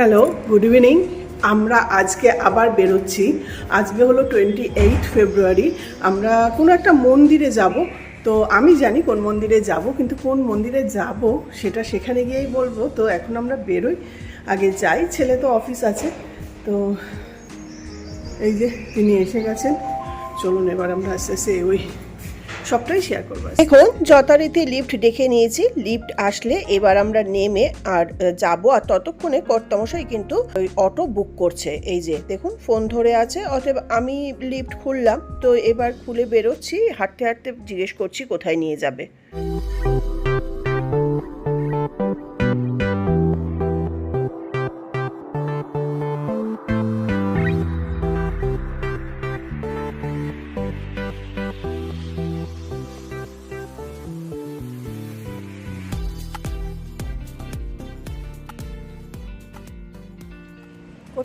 Hello good evening আমরা আজকে আবার বেরোচ্ছি। আজকে হলো টোয়েন্টি এইট ফেব্রুয়ারি আমরা কোনো একটা মন্দিরে যাব। তো আমি জানি কোন মন্দিরে যাব, কিন্তু কোন মন্দিরে যাব সেটা সেখানে গিয়েই বলব। তো এখন আমরা বেরোই। আগে যাই, ছেলে তো অফিস আছে। তো এই যে তিনি এসে গেছেন। চলুন এবার আমরা আস্তে আস্তে ওই সবটাই শেয়ার করব এখন যথারীতি লিফট দেখে নিয়েছি। লিফট আসলে এবার আমরা নেমে আর যাব আর ততক্ষণে কর্তামশাই কিন্তু ওই অটো বুক করছে। এই যে, দেখুন ফোন ধরে আছে, অতএব আমি লিফট খুললাম। তো এবার খুলে বেরোচ্ছি, হাঁটতে হাঁটতে জিজ্ঞেস করছি কোথায় নিয়ে যাবে।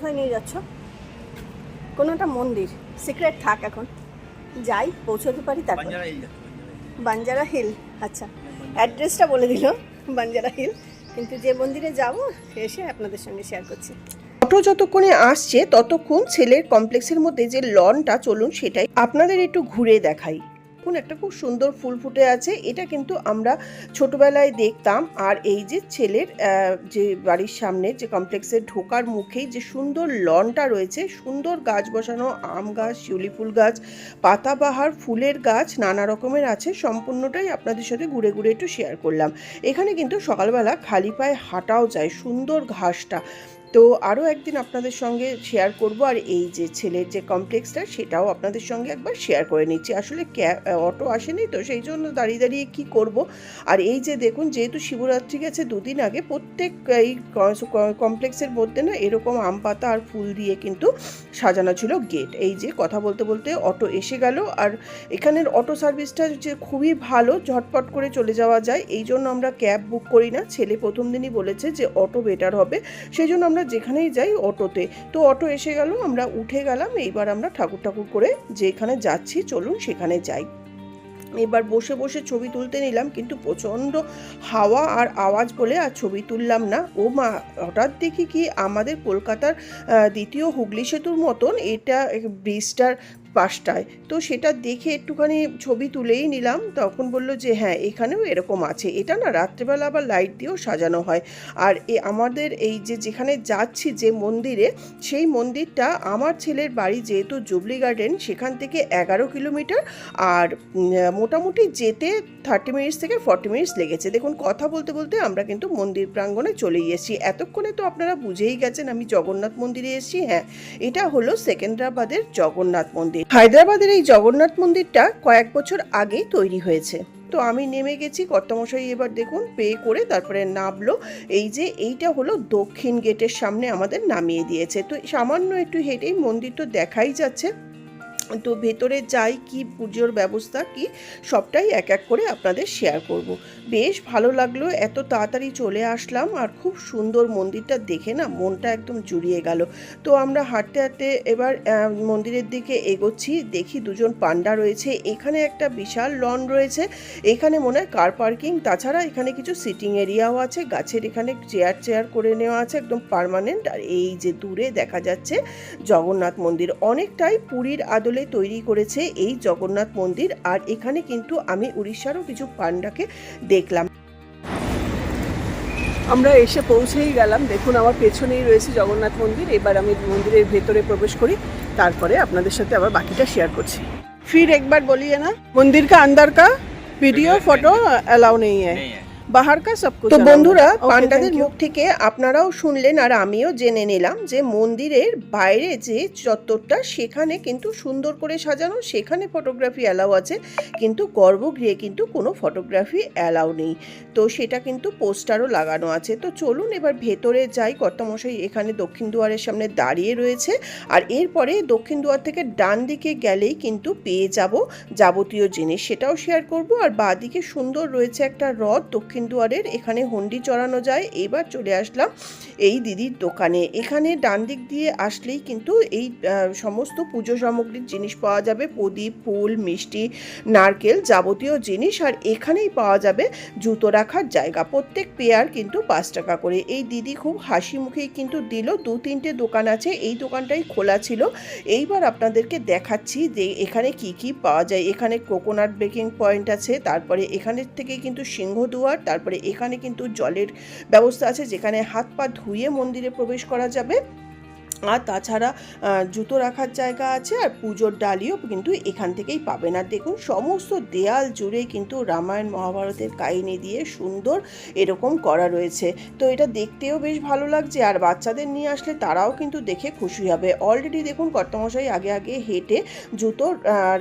কোথায় নিয়ে যাচ্ছ? কোনো একটা মন্দির সিক্রেট থাক এখন। যাই পৌঁছতে পারি তারপর। বাঞ্জারা হিল আচ্ছা। অ্যাড্রেসটা বলে দিল বাঞ্জারা হিল কিন্তু যে মন্দিরে যাব এসে আপনাদের সঙ্গে শেয়ার করছি। অটো যতক্ষণে আসছে ততক্ষণ ছেলের কমপ্লেক্সের মধ্যে যে লনটা চলুন সেটাই আপনাদের একটু ঘুরে দেখাই। কোন একটা খুব সুন্দর ফুল ফুটে আছে। এটা কিন্তু আমরা ছোটবেলায় দেখতাম। আর এই যে ছেলের যে বাড়ির সামনে যে কমপ্লেক্সের ঢোকার মুখেই যে সুন্দর লনটা রয়েছে, সুন্দর গাছ বসানো, আম গাছ, শিউলি ফুল গাছ, পাতাবাহার ফুলের গাছ নানা রকমের আছে। সম্পূর্ণটাই আপনাদের সাথে ঘুরে ঘুরে একটু শেয়ার করলাম। এখানে কিন্তু সকালবেলা খালি পায়ে হাঁটাও যায়, সুন্দর ঘাসটা। তো আরও একদিন আপনাদের সঙ্গে শেয়ার করব। আর এই যে ছেলের যে কমপ্লেক্সটা সেটাও আপনাদের সঙ্গে একবার শেয়ার করে নিচ্ছি। আসলে অটো আসেনি তো, সেই জন্য দাঁড়িয়ে দাঁড়িয়ে কি করব? আর এই যে দেখুন, যেহেতু শিবরাত্রি গেছে দুদিন আগে, প্রত্যেক এই কমপ্লেক্সের মধ্যে না এরকম আম পাতা আর ফুল দিয়ে কিন্তু সাজানো ছিল গেট এই যে কথা বলতে বলতে অটো এসে গেল। আর এখানের অটো সার্ভিসটা যে খুবই ভালো, ঝটপট করে চলে যাওয়া যায়। এই জন্য আমরা ক্যাব বুক করি না। ছেলে প্রথম দিনই বলেছে যে অটো বেটার হবে। সেই জন্য আমরা যেখানেই যাই অটোতে। তো অটো এসে গেল, আমরা উঠে গেলাম, এইবার আমরা ঠাকুর ঠাকুর করে যেখানে যাচ্ছি চলুন সেখানে যাই। এবার বসে বসে ছবি তুলতে নিলাম, কিন্তু প্রচণ্ড হাওয়া আর আওয়াজ বলে আর ছবি তুললাম না। ও মা, হঠাৎ দেখি কি আমাদের কলকাতার দ্বিতীয় হুগলি সেতুর মতন এটা ব্রিজটার পাশটায়। তো সেটা দেখে একটুখানি ছবি তুলেই নিলাম। তখন বলল যে হ্যাঁ এখানেও এরকম আছে। এটা না রাত্রেবেলা আবার লাইট দিয়েও সাজানো হয়। আর এ আমাদের এই যে, যেখানে যাচ্ছি যে মন্দিরে, সেই মন্দিরটা আমার ছেলের বাড়ি যেহেতু জুবলি গার্ডেন, সেখান থেকে এগারো কিলোমিটার। আর মোটামুটি যেতে থার্টি মিনিটস থেকে ফর্টি মিনিটস লেগেছে। দেখুন, কথা বলতে বলতে আমরা কিন্তু মন্দির প্রাঙ্গণে চলে এসেছি। এতক্ষণে তো আপনারা বুঝেই গেছেন, আমি জগন্নাথ মন্দিরে এসেছি। হ্যাঁ এটা হলো সেকেন্দ্রাবাদের জগন্নাথ মন্দির। হায়দ্রাবাদের এই জগন্নাথ মন্দিরটা কয়েক বছর আগে তৈরি হয়েছে। তো আমি নেমে গেছি, কর্তামশাই এবার দেখুন, পে করে তারপরে নামলো। এই যে এইটা হলো দক্ষিণ গেটের সামনে আমাদের নামিয়ে দিয়েছে। তো সামান্য একটু হেঁটেই মন্দির তো দেখাই যাচ্ছে। তো ভেতরে যাই, কি পুজোর ব্যবস্থা, কি সবটাই এক এক করে আপনাদের শেয়ার করব। বেশ ভালো লাগল, এত তাড়াতাড়ি চলে আসলাম আর খুব সুন্দর মন্দিরটা দেখে না মনটা একদম জুড়িয়ে গেল তো আমরা হাঁটতে হাঁটতে এবার মন্দিরের দিকে এগোচ্ছি, দেখি দুজন পান্ডা রয়েছে, এখানে একটা বিশাল লন রয়েছে, এখানে মনে হয় কার পার্কিং তাছাড়া এখানে কিছু সিটিং এরিয়াও আছে, গাছের এখানে চেয়ার চেয়ার করে নেওয়া আছে, একদম পার্মানেন্ট আর এই যে দূরে দেখা যাচ্ছে জগন্নাথ মন্দির, অনেকটাই পুরীর আদলে করে তৈরি করেছে এই জগন্নাথ মন্দির। আর এখানে কিন্তু আমি উড়িষ্যারও কিছু পান্ডাকে দেখলাম। আমরা এসে পৌঁছেই গেলাম। দেখুন আমার পেছনেই রয়েছে জগন্নাথ মন্দির। এবার আমি মন্দিরের ভেতরে প্রবেশ করি। তারপরে আপনাদের সাথে আবার বাকিটা শেয়ার করছি। ফির একবার বলিয়ে না? মন্দির কা? আন্দার কা ভিডিও ফটো অ্যালাউ নেই হ্যাঁ বাহার কা সব তো বন্ধুরা পান্ডাদের মুখ থেকে আপনারাও শুনলেন আর আমিও জেনে নিলাম যে মন্দিরের বাইরে যে চত্বরটা সেখানে কিন্তু সুন্দর করে সাজানো সেখানে ফটোগ্রাফি অ্যালাউ আছে কিন্তু গর্ভগৃহে কিন্তু কোনো ফটোগ্রাফি অ্যালাউ নেই। তো সেটা কিন্তু পোস্টারও লাগানো আছে। তো চলুন এবার ভেতরে যাই। কর্তামশাই এখানে দক্ষিণ দুয়ারের সামনে দাঁড়িয়ে রয়েছে। আর এরপরে দক্ষিণ দুয়ার থেকে ডান দিকে গেলেই কিন্তু পেয়ে যাব যাবতীয় জিনিস। সেটাও শেয়ার করব। আর বাঁ দিকে সুন্দর রয়েছে একটা হ্রদ দক্ষিণ দুয়ারের এখানে হন্ডি চড়ানো যায়। এইবার চলে আসলাম এই দিদির দোকানে। এখানে ডান দিক দিয়ে আসলেই কিন্তু এই সমস্ত পুজো সামগ্রীর জিনিস পাওয়া যাবে। প্রদীপ, ফুল, মিষ্টি, নারকেল যাবতীয় জিনিস। আর এখানেই পাওয়া যাবে জুতো রাখার জায়গা। প্রত্যেক পেয়ার কিন্তু পাঁচ টাকা করে। এই দিদি খুব হাসি মুখেই কিন্তু দিল, দু তিনটে দোকান আছে, এই দোকানটাই খোলা ছিল। এইবার আপনাদেরকে দেখাচ্ছি যে এখানে কি কি পাওয়া যায়। এখানে কোকোনাট বেকিং পয়েন্ট আছে, তারপরে এখানের থেকে কিন্তু সিংহদুয়ার তারপরে এখানে কিন্তু জলের ব্যবস্থা আছে যেখানে হাত পা ধুয়ে মন্দিরে প্রবেশ করা যাবে। আর তাছাড়া জুতো রাখার জায়গা আছে আর পুজোর ডালিও কিন্তু এখান থেকেই পাবেন। আর দেখুন, সমস্ত দেয়াল জুড়ে কিন্তু রামায়ণ মহাভারতের কাহিনী দিয়ে সুন্দর এরকম করা রয়েছে। তো এটা দেখতেও বেশ ভালো লাগছে আর বাচ্চাদের নিয়ে আসলে তারাও কিন্তু দেখে খুশি হবে। অলরেডি দেখুন, কর্তমশাই আগে আগে হেঁটে জুতো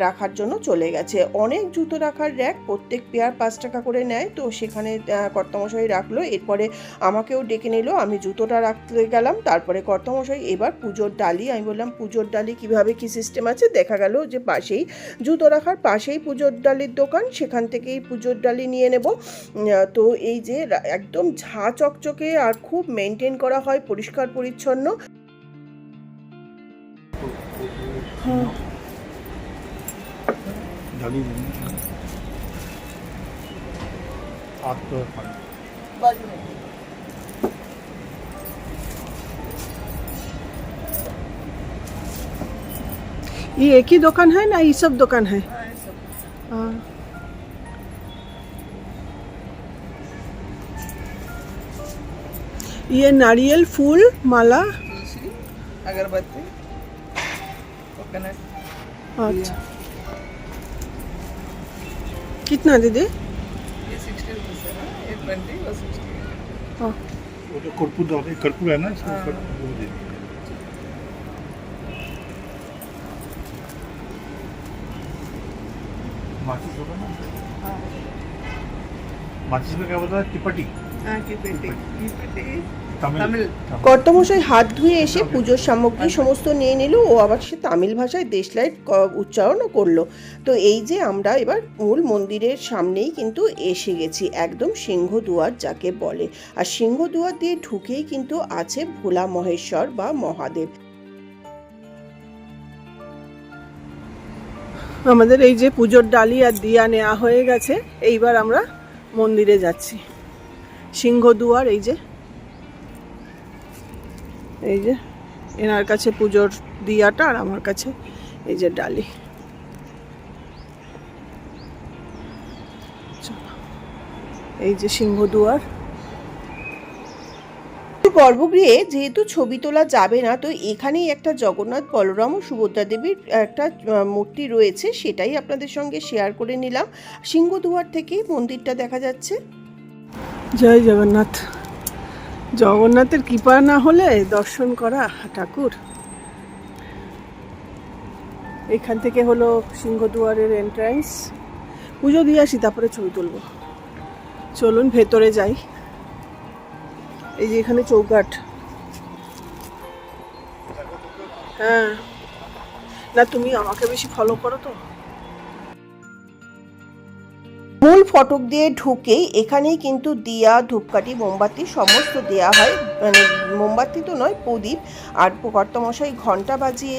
রাখার জন্য চলে গেছে। অনেক জুতো রাখার র্যাক প্রত্যেক পেয়ার পাঁচ টাকা করে নেয়। তো সেখানে কর্তমশাই রাখল। এরপরে আমাকেও ডেকে নিল। আমি জুতোটা রাখতে গেলাম। তারপরে কর্তমশাই এবার পুজোর ডালি আমি বললাম পুজোর ডালি কীভাবে কি সিস্টেম আছে? দেখা গেল যে পাশেই জুতো রাখার পাশেই পুজোর ডালির দোকান সেখান থেকেই পুজোর ডালি নিয়ে নেব। তো এই যে একদম ঝাঁ চকচকে আর খুব মেনটেন করা হয় পরিষ্কার পরিচ্ছন্ন। डाली ये एक ही दुकान है ना? ये सब दुकान है? ये नारियल फूल माला। अगरबत्ती। अच्छा। कितना दीदी वो कर्पूर कर्पूर है ना इसको हाँ। कर्पूर दे माचिस में क्या बोलता है टिपटी हाँ की पेटी की पेटी तमिल तमिल কর্তমশাই হাত ধুয়ে এসে পুজোর সামগ্রী সমস্ত নিয়ে নিল ও আবার সে তামিল ভাষায় দেশলাইট ক- উচ্চারণও করলো তো এই যে আমরা এবার মূল মন্দিরের সামনেই কিন্তু এসে গেছি একদম সিংহদুয়ার যাকে বলে আর সিংহদুয়ার দিয়ে ঢুকেই কিন্তু আছে ভোলা মহেশ্বর বা মহাদেব আমাদের এই যে পুজোর ডালি আর দিয়া নেওয়া হয়ে গেছে এইবার আমরা মন্দিরে যাচ্ছি। সিংহদুয়ার, এই যে। এই যে, এনার কাছে পুজোর দিয়াটা আর আমার কাছে এই যে ডালি। এই যে সিংহদুয়ার। গর্ভগৃহে যেহেতু ছবি তোলা যাবে না, তো এখানেই একটা জগন্নাথ বলরাম ও সুভদ্রা দেবীর একটা মূর্তি রয়েছে, সেটাই আপনাদের সঙ্গে শেয়ার করে নিলাম। সিংহদুয়ার থেকেই মন্দিরটা দেখা যাচ্ছে। জয় জগন্নাথ। জগন্নাথের কৃপা না হলে দর্শন করা ঠাকুর। এখান থেকে হলো সিংহদুয়ারের এন্ট্রান্স পুজো দিয়ে আসি, তারপরে ছবি তুলব। চলুন, ভেতরে যাই। এই যে এখানে চৌকাঠ। হ্যাঁ। না, তুমি আমাকে বেশি ফলো করো তো। মূল ফটক দিয়ে ঢুকেই এখানেই কিন্তু দিয়া, ধূপকাঠি, মোমবাতি সমস্ত দেয়া হয়। মানে মোমবাতি তো নয়, প্রদীপ। আর কর্তমশাই ঘণ্টা বাজিয়ে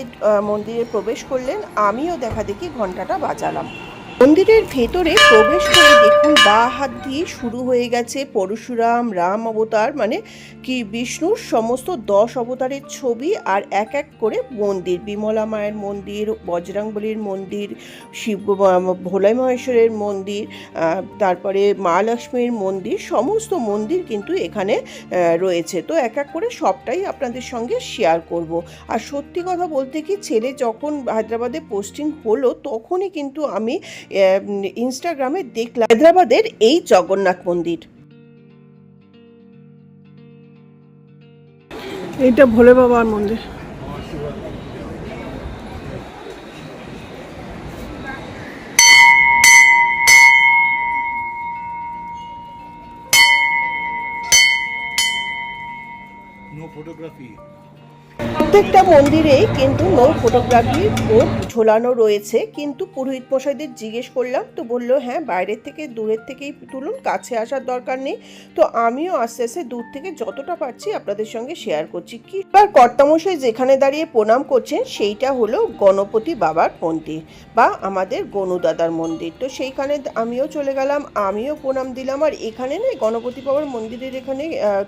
মন্দিরে প্রবেশ করলেন। আমিও দেখা দেখি ঘন্টাটা বাজালাম। মন্দিরের ভেতরে প্রবেশ করে দেখুন, বা হাত দিয়ে শুরু হয়ে গেছে পরশুরাম, রাম অবতার মানে কি বিষ্ণুর সমস্ত দশ অবতারের ছবি, আর এক এক করে মন্দির। বিমলা মায়ের মন্দির, বজরাংবলীর মন্দির, শিব ভোলাই মহেশ্বরের মন্দির তারপরে মা লক্ষ্মীর মন্দির, সমস্ত মন্দির কিন্তু এখানে রয়েছে। তো এক এক করে সবটাই আপনাদের সঙ্গে শেয়ার করব। আর সত্যি কথা বলতে কি, ছেলে যখন হায়দ্রাবাদে পোস্টিং হলো তখনই কিন্তু আমি ইনস্টাগ্রামে দেখলাম হায়দ্রাবাদের এই জগন্নাথ মন্দির। এটা ভোলে বাবার মন্দির। প্রত্যেকটা মন্দিরেই কিন্তু নো ফটোগ্রাফি বোর্ড ঝোলানো রয়েছে। কিন্তু পুরোহিত মশাইদের জিজ্ঞেস করলাম, তো বলল হ্যাঁ বাইরের থেকে, দূরের থেকেই তুলুন, কাছে আসার দরকার নেই। তো আমিও আস্তে আস্তে দূর থেকে যতটা পারছি আপনাদের সঙ্গে শেয়ার করছি। কি এবার কর্তামশাই যেখানে দাঁড়িয়ে প্রণাম করছেন, সেইটা হলো গণপতি বাবার মন্দির বা আমাদের গনুদাদার মন্দির। তো সেইখানে আমিও চলে গেলাম, আমিও প্রণাম দিলাম। আর এখানে না, গণপতি বাবার মন্দিরের এখানে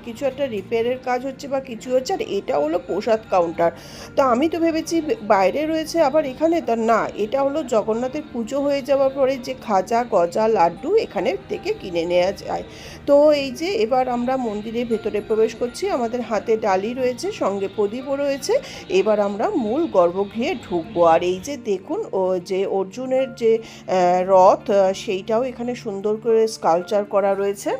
কিছু একটা রিপেয়ারের কাজ হচ্ছে বা কিছু হচ্ছে, আর এটা হলো প্রসাদ কাউন্টার তো আমি তো ভেবেছি বাইরে রয়েছে আবার এখানে তা না, এটা হলো জগন্নাথের পুজো হয়ে যাওয়ার পরে যে খাজা, গজা, লাড্ডু এখানে থেকে কিনে নেওয়া যায়। তো এই যে এবার আমরা মন্দিরের ভেতরে প্রবেশ করছি, আমাদের হাতে ডালি রয়েছে, সঙ্গে প্রদীপও রয়েছে, এবার আমরা মূল গর্ভগৃহে ঢুকবো। আর এই যে দেখুন, ও যে অর্জুনের যে রথ সেইটাও এখানে সুন্দর করে স্কালচার করা রয়েছে।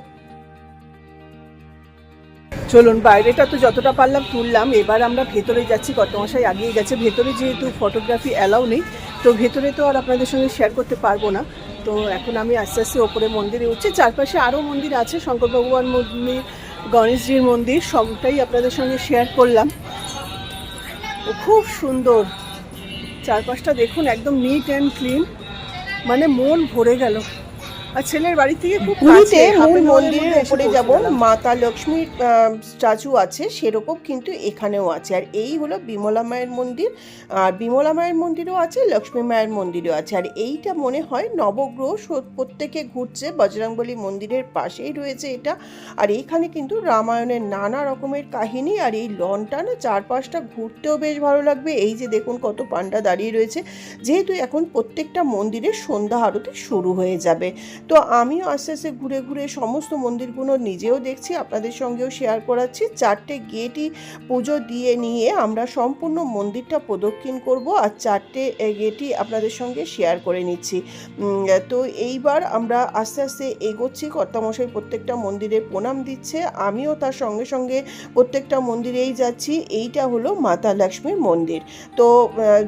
চলুন, বাইরেটা তো যতটা পারলাম তুললাম। এবার আমরা ভেতরে যাচ্ছি কত মশাই আগিয়ে গেছে। ভেতরে যেহেতু ফটোগ্রাফি অ্যালাউ নেই, তো ভেতরে তো আর আপনাদের সঙ্গে শেয়ার করতে পারব না। তো এখন আমি আস্তে আস্তে ওপরে মন্দিরে উঠছি। চারপাশে আরও মন্দির আছে, শঙ্কর ভগবান মন্দির, গণেশজির মন্দির, সবটাই আপনাদের সঙ্গে শেয়ার করলাম। খুব সুন্দর। চারপাশটা দেখুন, একদম নিট অ্যান্ড ক্লিন মানে মন ভরে গেল। আর ছেলের বাড়ি থেকে খুব পুরীতে মূল মন্দিরের উপরে যেমন মাতা লক্ষ্মীর স্ট্যাচু আছে সেরকম কিন্তু এখানেও আছে। আর এই হলো বিমলা মায়ের মন্দির আর বিমলা মায়ের মন্দিরও আছে লক্ষ্মী মায়ের মন্দিরও আছে। আর এইটা মনে হয় নবগ্রহ প্রত্যেকে ঘুরছে বজরংবলী মন্দিরের পাশেই রয়েছে এটা। আর এইখানে কিন্তু রামায়ণের নানা রকমের কাহিনী আর এই লনটা না চারপাশটা ঘুরতেও বেশ ভালো লাগবে। এই যে দেখুন কত পান্ডা দাঁড়িয়ে রয়েছে যেহেতু এখন প্রত্যেকটা মন্দিরের সন্ধ্যা আরতি শুরু হয়ে যাবে। তো আমিও আস্তে আস্তে ঘুরে ঘুরে সমস্ত মন্দিরগুলো নিজেও দেখছি, আপনাদের সঙ্গেও শেয়ার করাচ্ছি। চারটে গেটই পুজো দিয়ে নিয়ে আমরা সম্পূর্ণ মন্দিরটা প্রদক্ষিণ করব আর চারটে গেটই আপনাদের সঙ্গে শেয়ার করে নিচ্ছি। তো এইবার আমরা আস্তে আস্তে এগোচ্ছি, কর্তামশাই প্রত্যেকটা মন্দিরে প্রণাম দিচ্ছে, আমিও তার সঙ্গে সঙ্গে প্রত্যেকটা মন্দিরেই যাচ্ছি, এইটা হলো মাতা লক্ষ্মীর মন্দির। তো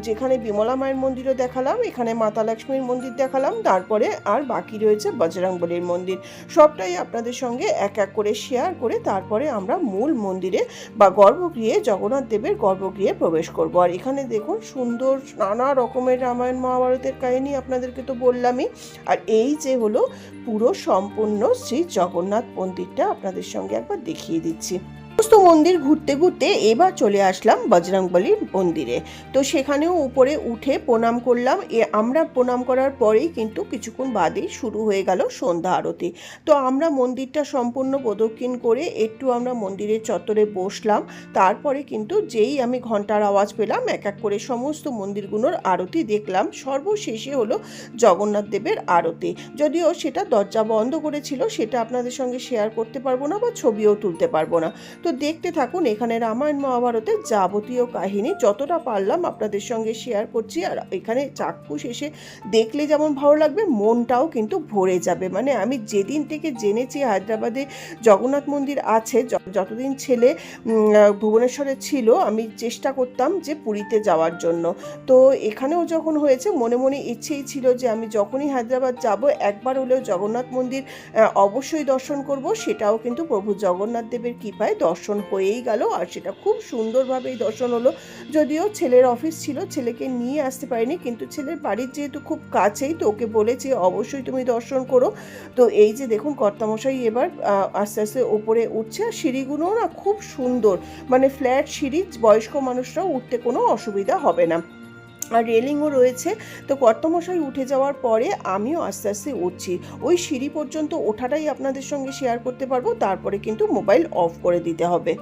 যেখানে বিমলা মায়ের মন্দিরও দেখালাম, এখানে মাতা লক্ষ্মীর মন্দির দেখালাম, তারপরে আর বাকি রয়েছে বজরংবলীর মন্দির। সবটাই আপনাদের সঙ্গে এক এক করে শেয়ার করে তারপরে আমরা মূল মন্দিরে বা গর্ভগৃহে জগন্নাথ দেবের গর্ভগৃহে প্রবেশ করব। আর এখানে দেখুন সুন্দর নানা রকমের রামায়ণ মহাভারতের কাহিনী আপনাদেরকে তো বললামই। আর এই যে হলো পুরো সম্পূর্ণ শ্রী জগন্নাথ মন্দিরটা আপনাদের সঙ্গে একবার দেখিয়ে দিচ্ছি। সমস্ত মন্দির ঘুরতে ঘুরতে এবার চলে আসলাম বজরংবলীর মন্দিরে। তো সেখানেও উপরে উঠে প্রণাম করলাম। এ আমরা প্রণাম করার পরেই কিন্তু কিছুক্ষণ বাদেই শুরু হয়ে গেল সন্ধ্যা আরতি। তো আমরা মন্দিরটা সম্পূর্ণ প্রদক্ষিণ করে একটু আমরা মন্দিরের চত্বরে বসলাম। তারপরে কিন্তু যেই আমি ঘণ্টার আওয়াজ পেলাম, এক এক করে সমস্ত মন্দিরগুলোর আরতি দেখলাম। সর্বশেষে হলো জগন্নাথ দেবের আরতি। যদিও সেটা দরজা বন্ধ করেছিল, সেটা আপনাদের সঙ্গে শেয়ার করতে পারব না বা ছবিও তুলতে পারব না। তো দেখতে থাকুন, এখানে রামায়ণ মহাভারতের যাবতীয় কাহিনী। যতটা পারলাম আপনাদের সঙ্গে শেয়ার করছি, আর এখানে চাক্ষুষ এসে দেখলে যেমন ভালো লাগবে, মনটাও কিন্তু ভরে যাবে। মানে আমি যেদিন থেকে জেনেছি হায়দ্রাবাদে জগন্নাথ মন্দির আছে যতদিন ছেলে ভুবনেশ্বরে ছিল, আমি চেষ্টা করতাম যে পুরীতে যাওয়ার জন্য। তো এখানেও যখন হয়েছে, মনে মনে ইচ্ছেই ছিল যে আমি যখনই হায়দ্রাবাদ যাব, একবার হলেও জগন্নাথ মন্দির অবশ্যই দর্শন করব, সেটাও কিন্তু প্রভু জগন্নাথ দেবের কৃপায় দর্শন হয়েই গেল আর সেটা খুব সুন্দরভাবেই দর্শন হলো। যদিও ছেলের অফিস ছিল, ছেলেকে নিয়ে আসতে পারিনি, কিন্তু ছেলের বাড়ির যেহেতু খুব কাছেই, তো ওকে বলেছে অবশ্যই তুমি দর্শন করো। তো এই যে দেখুন, কর্তামশাই এবার আস্তে আস্তে ওপরে উঠছে। আর সিঁড়িগুলোও না খুব সুন্দর মানে ফ্ল্যাট সিঁড়ি, বয়স্ক মানুষরাও উঠতে কোনো অসুবিধা হবে না। আর রেলিংও রয়েছে। তো কর্তমশাই উঠে যাওয়ার পরে আমিও আস্তে আস্তে উঠছি। ওই সিঁড়ি পর্যন্ত ওঠাটাই আপনাদের সঙ্গে শেয়ার করতে পারব, তারপরে কিন্তু মোবাইল অফ করে দিতে হবে।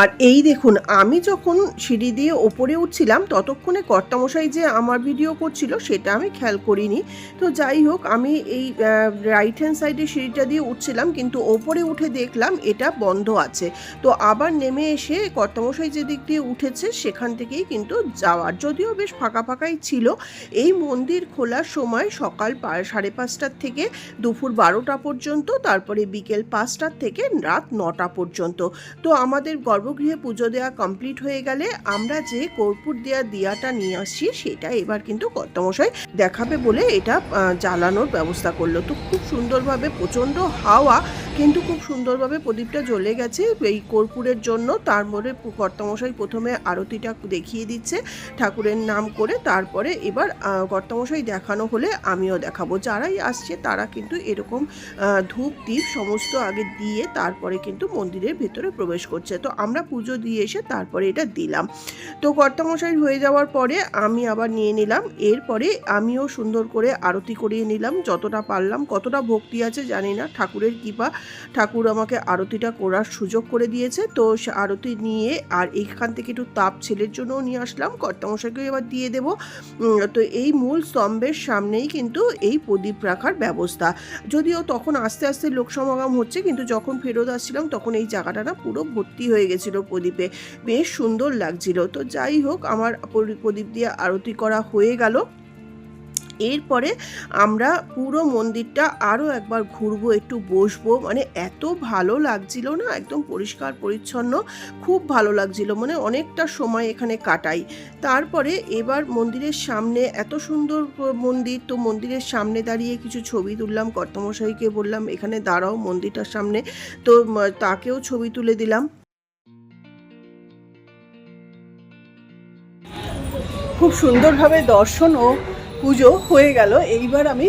আর এই দেখুন, আমি যখন সিঁড়ি দিয়ে ওপরে উঠছিলাম, ততক্ষণে কর্তামশাই যে আমার ভিডিও করছিল, সেটা আমি খেয়াল করিনি। তো যাই হোক, আমি এই রাইট হ্যান্ড সাইডে সিঁড়িটা দিয়ে উঠছিলাম, কিন্তু ওপরে উঠে দেখলাম এটা বন্ধ আছে। তো আবার নেমে এসে কর্তামশাই যে দিক দিয়ে উঠেছে, সেখান থেকেই কিন্তু যাওয়ার। যদিও বেশ ফাঁকা ফাঁকাই ছিল, এই মন্দির খোলার সময় সকাল সাড়ে পাঁচটার থেকে দুপুর বারোটা পর্যন্ত, তারপরে বিকেল পাঁচটার থেকে রাত নটা পর্যন্ত। তো আমাদের গর্ভগৃহে পুজো দেওয়া কমপ্লিট হয়ে গেলে আমরা যে কর্পূর দেওয়া দিয়াটা নিয়ে আসছি, সেটা এবার কিন্তু কর্তামশাই দেখাবে বলে এটা জ্বালানোর ব্যবস্থা করল। তো খুব সুন্দরভাবে প্রচণ্ড হাওয়া কিন্তু খুব সুন্দরভাবে প্রদীপটা জ্বলে গেছে। এই কর্পূরের জন্য তারপরে কর্তামশাই প্রথমে আরতিটা দেখিয়ে দিচ্ছে ঠাকুরের নাম করে। তারপরে এবার কর্তামশাই দেখানো হলে আমিও দেখাবো। যারাই আসছে তারা কিন্তু এরকম ধূপ দ্বীপ সমস্ত আগে দিয়ে তারপরে কিন্তু মন্দিরের ভেতরে প্রবেশ করছে। তো আমরা পুজো দিয়ে এসে তারপরে এটা দিলাম। তো কর্তামশাই হয়ে যাওয়ার পরে আমি আবার নিয়ে নিলাম। এরপরে আমিও সুন্দর করে আরতি করিয়ে নিলাম। যতটা পারলাম, কতটা ভক্তি আছে জানি না। ঠাকুরের কৃপা ঠাকুর আমাকে আরতিটা করার সুযোগ করে দিয়েছে। তো সে আরতি নিয়ে আর এইখান থেকে একটু তাপ ছেলের জন্যও নিয়ে আসলাম। কর্তামশাইকে এবার দিয়ে দেবো। তো এই মূল স্তম্ভের সামনেই কিন্তু এই প্রদীপ রাখার ব্যবস্থা। যদিও তখন আস্তে আস্তে লোক সমাগম হচ্ছে, কিন্তু যখন ফেরত আসছিলাম তখন এই জায়গাটা না পুরো ভর্তি হয়ে গেছিল প্রদীপে। বেশ সুন্দর লাগছিল। তো যাই হোক, আমার প্রদীপ দিয়ে আরতি করা হয়ে গেল। এরপরে আমরা পুরো মন্দিরটা আরও একবার ঘুরবো, একটু বসবো। মানে এত ভালো লাগছিল না, একদম পরিষ্কার, পরিচ্ছন্ন, খুব ভালো লাগছিল। মানে অনেকটা সময় এখানে কাটাই। তারপরে এবার মন্দিরের সামনে এত সুন্দর মন্দির, তো মন্দিরের সামনে দাঁড়িয়ে কিছু ছবি তুললাম, কর্তমশাইকে বললাম, এখানে দাঁড়াও মন্দিরটার সামনে। তো তাকেও ছবি তুলে দিলাম। খুব সুন্দরভাবে দর্শন ও পুজো হয়ে গেল। এইবার আমি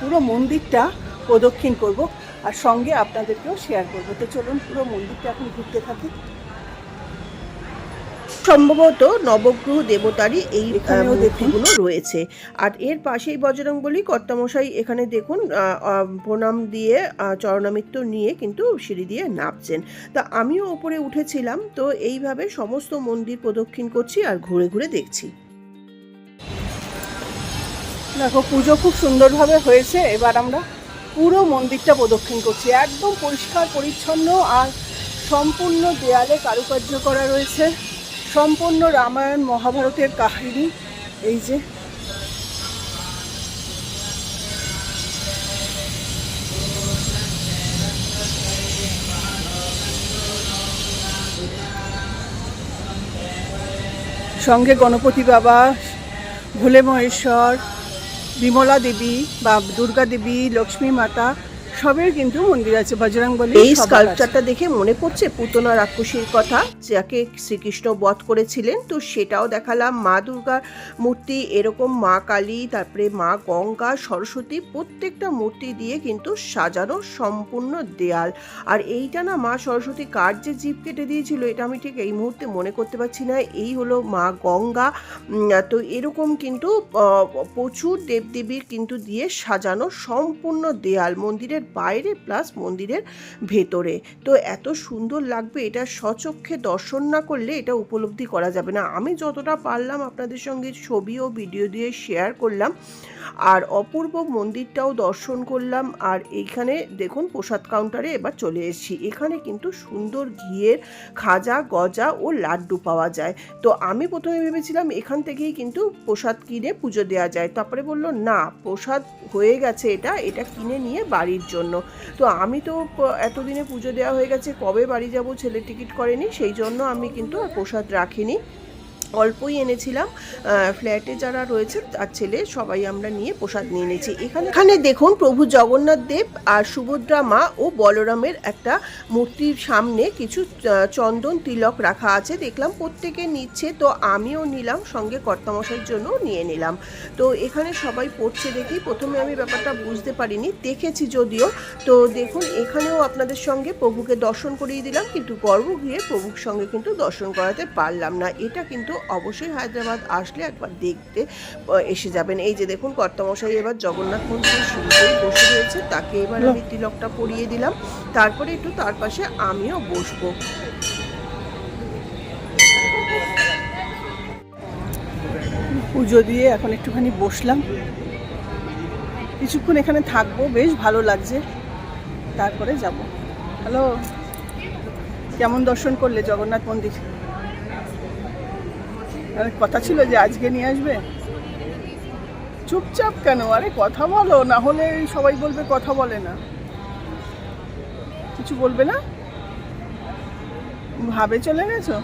পুরো মন্দিরটা প্রদক্ষিণ করব আর সঙ্গে আপনাদেরকেও শেয়ার করব। তো চলুন পুরো মন্দিরটা এখন ঘুরতে থাকি। সম্ভবত নবগ্রহ দেবতারই এই মূর্তিগুলো রয়েছে। আর এর পাশেই বজরং বলি কর্তামশাই এখানে দেখুন প্রণাম দিয়ে আহ, চরণামিত্র নিয়ে কিন্তু সিঁড়ি দিয়ে নামছেন। তা আমিও ওপরে উঠেছিলাম তো এইভাবে সমস্ত মন্দির প্রদক্ষিণ করছি আর ঘুরে ঘুরে দেখছি। দেখো, পুজো খুব সুন্দরভাবে হয়েছে। এবার আমরা পুরো মন্দিরটা প্রদক্ষিণ করছি। একদম পরিষ্কার, পরিচ্ছন্ন আর সম্পূর্ণ দেয়ালে কারুকার্য করা রয়েছে। সম্পূর্ণ রামায়ণ মহাভারতের কাহিনী। এই যে, সঙ্গে গণপতি বাবা ভোলে মহেশ্বর বিমলা দেবী বা দুর্গা দেবী লক্ষ্মী মাতা সবের কিন্তু মন্দির আছে বজরংবলী এই স্কাল্পচারটা দেখে মনে পড়ছে পুতনা রাক্ষসীর কথা যাকে শ্রীকৃষ্ণ বধ করেছিলেন। তো সেটাও দেখালাম মা দুর্গার মূর্তি এরকম মা কালী তারপরে মা গঙ্গা সরস্বতী প্রত্যেকটা মূর্তি দিয়ে কিন্তু সাজানো সম্পূর্ণ দেয়াল। আর এইটা না মা সরস্বতী কার যে জীব কেটে দিয়েছিল এটা আমি ঠিক এই মুহূর্তে মনে করতে পারছি না। এই হলো মা গঙ্গা। তো এরকম কিন্তু প্রচুর দেবদেবীর কিন্তু দিয়ে সাজানো সম্পূর্ণ দেয়াল। মন্দিরের বাইরে প্লাস মন্দিরের ভেতরে। তো এত সুন্দর লাগবে, এটা স্বচক্ষে দর্শন না করলে এটা উপলব্ধি করা যাবে না। আমি যতটা পারলাম আপনাদের সঙ্গে ছবি ও ভিডিও দিয়ে শেয়ার করলাম, আর অপূর্ব মন্দিরটাও দর্শন করলাম, আর এইখানে দেখুন প্রসাদ কাউন্টারে এবার চলে এসেছি। এখানে কিন্তু সুন্দর ঘিয়ের খাজা, গজা ও লাড্ডু পাওয়া যায়। তো আমি প্রথমে ভেবেছিলাম এখান থেকেই কিন্তু প্রসাদ কিনে পুজো দেওয়া যায়। তারপরে বলল, না, প্রসাদ হয়ে গেছে এটা এটা কিনে নিয়ে বাড়ির জন্য। তো আমি তো এতদিনে পুজো দেওয়া হয়ে গেছে, কবে বাড়ি যাব ছেলে টিকিট করেনি, সেই জন্য আমি কিন্তু আর প্রসাদ রাখিনি। অল্পই এনেছিলাম। ফ্ল্যাটে যারা রয়েছে, তার ছেলে, সবাই আমরা নিয়ে প্রসাদ নিয়ে নিয়েছি এখানে এখানে দেখুন, প্রভু জগন্নাথ দেব আর সুভদ্রা মা ও বলরামের একটা মূর্তির সামনে কিছু চন্দন, তিলক রাখা আছে। দেখলাম প্রত্যেকে নিচ্ছে, তো আমিও নিলাম, সঙ্গে কর্তামশাইয়ের জন্য নিয়ে নিলাম। তো এখানে সবাই পড়ছে দেখি। প্রথমে আমি ব্যাপারটা বুঝতে পারিনি, দেখেছি যদিও। তো দেখুন, এখানেও আপনাদের সঙ্গে প্রভুকে দর্শন করিয়ে দিলাম, কিন্তু গর্ব গিয়ে প্রভুর সঙ্গে কিন্তু দর্শন করাতে পারলাম না। এটা কিন্তু অবশ্যই হায়দ্রাবাদ আসলে একবার দেখতে এসে যাবেন। এই যে দেখুন কর্তামশাই এবার জগন্নাথ মন্দিরের সিঁড়িতেই বসে রয়েছে। তাকে এবার আমি তিলকটা পরিয়ে দিলাম। তারপরে একটু তার পাশে আমিও বসবো। পুজো দিয়ে এখন একটুখানি বসলাম। কিছুক্ষণ এখানে থাকব বেশ ভালো লাগছে। তারপরে যাব। হ্যালো কেমন দর্শন করলে জগন্নাথ মন্দির? কথা ছিল যে আজকে নিয়ে আসবে? চুপচাপ কেন? আরে কথা বলো, না হলে সবাই বলবে কথা বলে না। কিছু বলবে না? ভাবে চলে গেছো?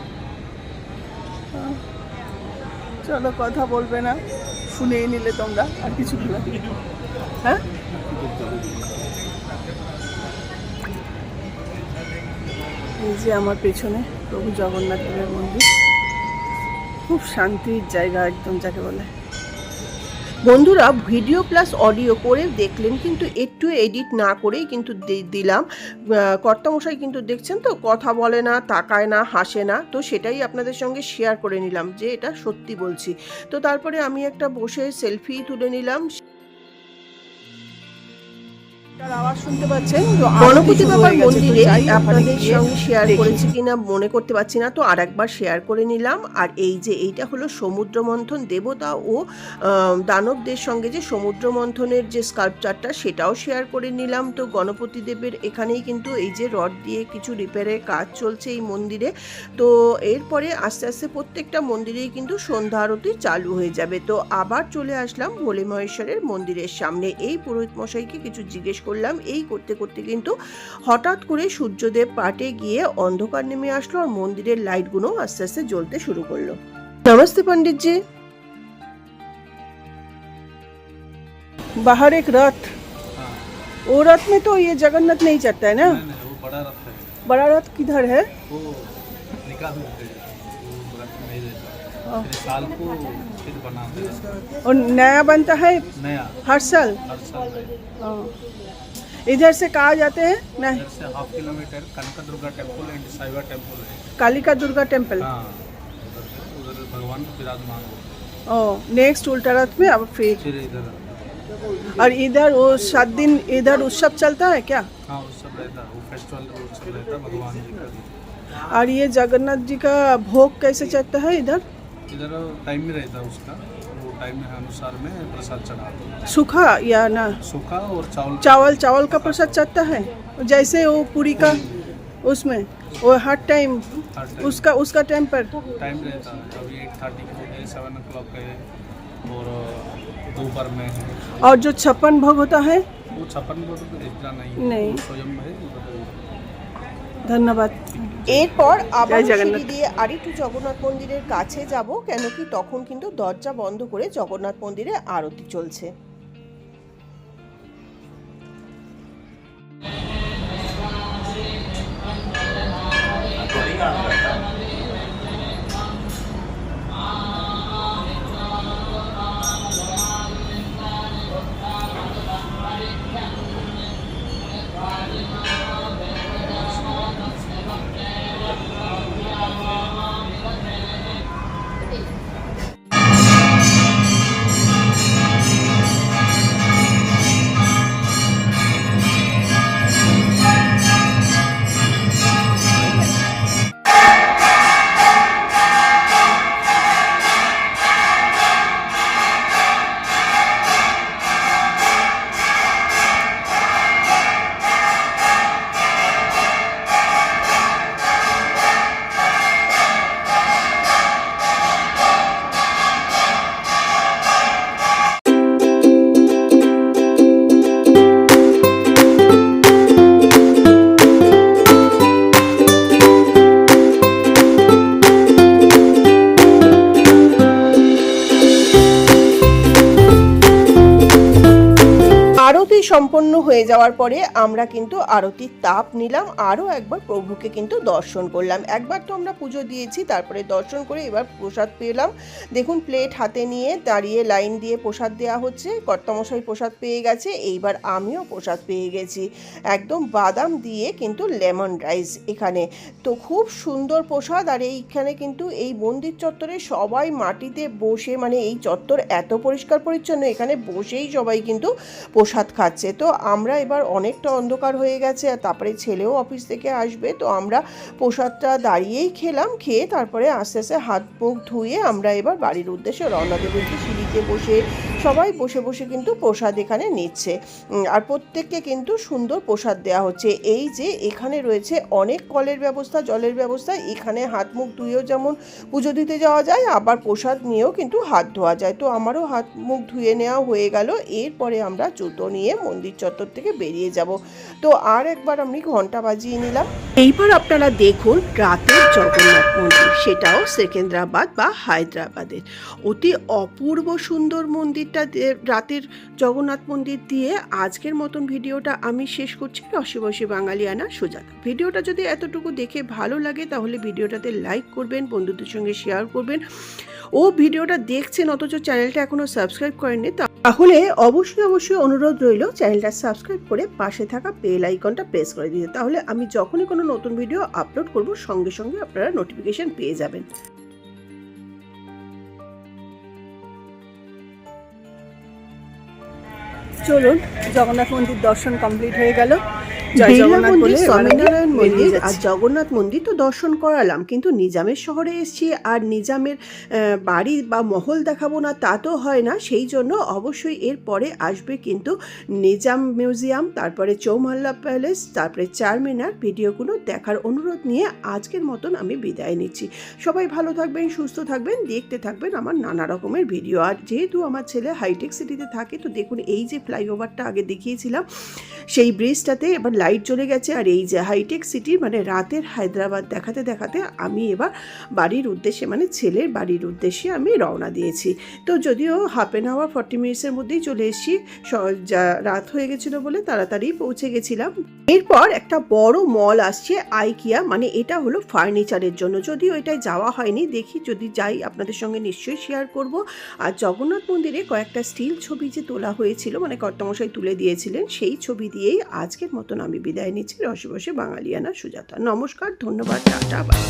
চলো, কথা বলবে না। শুনেই নিলে তোমরা, আর কিছু না। হ্যাঁ? এই যে আমার পেছনে প্রভু জগন্নাথ দেবের মন্দির। খুব শান্তির জায়গা একদম যাকে বলে। বন্ধুরা, ভিডিও প্লাস অডিও করে দেখলেন কিন্তু একটু এডিট না করেই কিন্তু দিলাম। কর্তামশাই কিন্তু দেখছেন তো, কথা বলে না, তাকায় না, হাসে না, তো সেটাই আপনাদের সঙ্গে শেয়ার করে নিলাম যে এটা সত্যি বলছি। তো তারপরে আমি একটা বসে সেলফি তুলে নিলাম। গণপতি বাবার মন্দিরে আপনাদের সঙ্গে শেয়ার। করেছি। কিনা মনে করতে পারছি না তো আরেকবার শেয়ার করে নিলাম। আর এই যে এইটা হলো সমুদ্র মন্থন দেবতা ও দানবদের সঙ্গে যে সমুদ্র মন্থনের যে স্কাল্পচারটা সেটাও শেয়ার করে নিলাম। তো গণপতি দেবের এখানেই কিন্তু এই যে রড দিয়ে কিছু রিপেয়ারের কাজ চলছে এই মন্দিরে। তো এরপরে আস্তে আস্তে প্রত্যেকটা মন্দিরেই কিন্তু সন্ধ্যা আরতি চালু হয়ে যাবে। তো আবার চলে আসলাম ভোলে মহেশ্বরের মন্দিরের সামনে। এই পুরোহিত মশাইকে কিছু জিজ্ঞেস করলাম এই করতে করতে কিন্তু হঠাৎ করে সূর্যদেব পাটে গিয়ে অন্ধকার নেমে আসলো আর মন্দিরের লাইটগুলো আস্তে আস্তে জ্বলতে শুরু করলো নমস্তে পণ্ডিত জি बाहर एक रथ वो रथ में तो ये जगन्नाथ नहीं चढ़ता है ना वो बड़ा रथ है बड़ा रथ किधर है वो निकाल देते हैं वो रथ नहीं रहता फिर साल को फिर बनाते हैं और नया बनता है नया हर साल हर साल नया। हाँ। इधर से कहाँ जाते हैं? नहीं half kilometre Kanaka Durga temple and Saiba temple है। कालिका दुर्गा टेंपल हाँ उधर भगवान विराजमान हो। नेक्स्ट उल्टा रथ में अब फिर और इधर वो सात दिन इधर उत्सव चलता है क्या? हाँ वो रहता है। फेस्टिवल वो रहता है भगवान जी का। और ये जगन्नाथ जी का भोग कैसे चलता है इधर? इधर टाइम में रहता है उसका। टाइम अनुसार में प्रसाद चढ़ाते हैं। सूखा या ना? सूखा और चावल। चावल चावल का प्रसाद चढ़ता है? जैसे वो पूरी का उसमें वो हर टाइम उसका उसका टाइम पर। टाइम रहता है। अभी एट थर्टी सेवन ओ और जो छप्पन भोग होता है? वो छप्पन भोग तो नहीं नहीं। स्वयं धन्यवाद। এরপর আবার সিঁড়ি দিয়ে আরেকটু জগন্নাথ মন্দিরের কাছে যাব কেন কি তখন কিন্তু দরজা বন্ধ করে জগন্নাথ মন্দিরে আরতি চলছে। সম্পন্ন হয়ে যাওয়ার পরে আমরা কিন্তু আরতির তাপ নিলাম, আরও একবার প্রভুকে কিন্তু দর্শন করলাম। একবার তো আমরা পুজো দিয়েছি, তারপরে দর্শন করে এবার প্রসাদ পেলাম। দেখুন, প্লেট হাতে নিয়ে দাঁড়িয়ে লাইন দিয়ে প্রসাদ দেওয়া হচ্ছে, কর্তামশাই প্রসাদ পেয়ে গেছে, এইবার আমিও প্রসাদ পেয়ে গেছি। একদম বাদাম দিয়ে কিন্তু লেমন রাইস এখানে। তো খুব সুন্দর প্রসাদ, আর এইখানে কিন্তু এই মন্দির চত্বরে সবাই মাটিতে বসে মানে এই চত্বর এত পরিষ্কার পরিচ্ছন্ন, এখানে বসেই সবাই কিন্তু প্রসাদ খাচ্ছে। তো আমরা এবার অনেকটা অন্ধকার হয়ে গেছে আর তারপরে ছেলেও অফিস থেকে আসবে। তো আমরা প্রসাদটা দাঁড়িয়েই খেলাম, খেয়ে তারপরে আস্তে আস্তে হাত মুখ ধুয়ে আমরা এবার বাড়ির উদ্দেশ্যে রওনা দেবো। একটু সিঁড়িতে বসে সবাই বসে বসে কিন্তু প্রসাদ এখানে নিচ্ছে। আর প্রত্যেককে কিন্তু সুন্দর প্রসাদ দেওয়া হচ্ছে। এই যে এখানে রয়েছে অনেক কলের ব্যবস্থা, জলের ব্যবস্থা। এখানে হাত মুখ ধুয়েও যেমন পুজো দিতে যাওয়া যায়, আবার প্রসাদ নিয়েও কিন্তু হাত ধোয়া যায়। তো আমারও হাত মুখ ধুয়ে নেওয়া হয়ে গেল। এরপরে আমরা জুতো নিয়ে মন্দির চত্বর থেকে বেরিয়ে যাব। তো আর একবার আমি ঘণ্টা বাজিয়ে নিলাম। এইবার আপনারা দেখুন রাতের জগন্নাথ মন্দির, সেটাও সেকেন্দ্রাবাদ বা হায়দ্রাবাদের। অতি অপূর্ব সুন্দর মন্দিরটা রাতের জগন্নাথ মন্দির দিয়ে আজকের মতন ভিডিওটা আমি শেষ করছি। রসে বসে বাঙালিয়ানা সুজাতা ভিডিওটা যদি এতটুকু দেখে ভালো লাগে, তাহলে ভিডিওটাতে লাইক করবেন, বন্ধুদের সঙ্গে শেয়ার করবেন। ও ভিডিওটা দেখছেন, অথচ চ্যানেলটা এখনও সাবস্ক্রাইব করেননি তাহলে অবশ্যই অবশ্যই অনুরোধ রইল চ্যানেলটা সাবস্ক্রাইব করে পাশে থাকা বেল আইকনটা প্রেস করে দিতে। তাহলে আমি যখনই কোনো নতুন ভিডিও আপলোড করব, সঙ্গে সঙ্গে আপনারা নোটিফিকেশন পেয়ে যাবেন। চলুন জগন্নাথ মন্দির দর্শন কমপ্লিট হয়ে গেল। বিড়লা মন্দির স্বামীনারায়ণ মন্দির আর জগন্নাথ মন্দির তো দর্শন করালাম কিন্তু নিজামের শহরে এসেছি আর নিজামের বাড়ি বা মহল দেখাবো না তা তো হয় না সেই জন্য অবশ্যই এর পরে আসবে কিন্তু নিজাম মিউজিয়াম তারপরে চৌমাল্লা প্যালেস তারপরে চারমিনার ভিডিওগুলো দেখার অনুরোধ নিয়ে আজকের মতন আমি বিদায় নিচ্ছি। সবাই ভালো থাকবেন সুস্থ থাকবেন দেখতে থাকবেন আমার নানা রকমের ভিডিও। আর যেহেতু আমার ছেলে হাইটেক সিটিতে থাকে তো দেখুন এই যে ফ্লাইওভারটা আগে দেখিয়েছিলাম সেই ব্রিজটাতে এবার লাইট চলে গেছে আর এই যে হাইটেক সিটি মানে রাতের হায়দ্রাবাদ দেখাতে দেখাতে আমি এবার বাড়ির উদ্দেশ্যে মানে ছেলের বাড়ির উদ্দেশ্যে আমি রওনা দিয়েছি। তো যদিও হাফ অ্যান আওয়ার ফর্টি মিনিটসের মধ্যেই চলে এসেছি। রাত হয়ে গেছিল বলে তাড়াতাড়ি পৌঁছে গেছিলাম। এরপর একটা বড় মল আসছে আইকিয়া মানে এটা হলো ফার্নিচারের জন্য। যদিও এটাই যাওয়া হয়নি, দেখি যদি যাই আপনাদের সঙ্গে নিশ্চয়ই শেয়ার করব। আর জগন্নাথ মন্দিরে কয়েকটা স্টিল ছবি যে তোলা হয়েছিল মানে কর্তমশাই তুলে দিয়েছিলেন, সেই ছবি দিয়েই আজকের মতন আমি বিদায় নিচ্ছি। রসে বসে বাঙালিয়ানা সুজাতা। নমস্কার ধন্যবাদ টাটা বাই।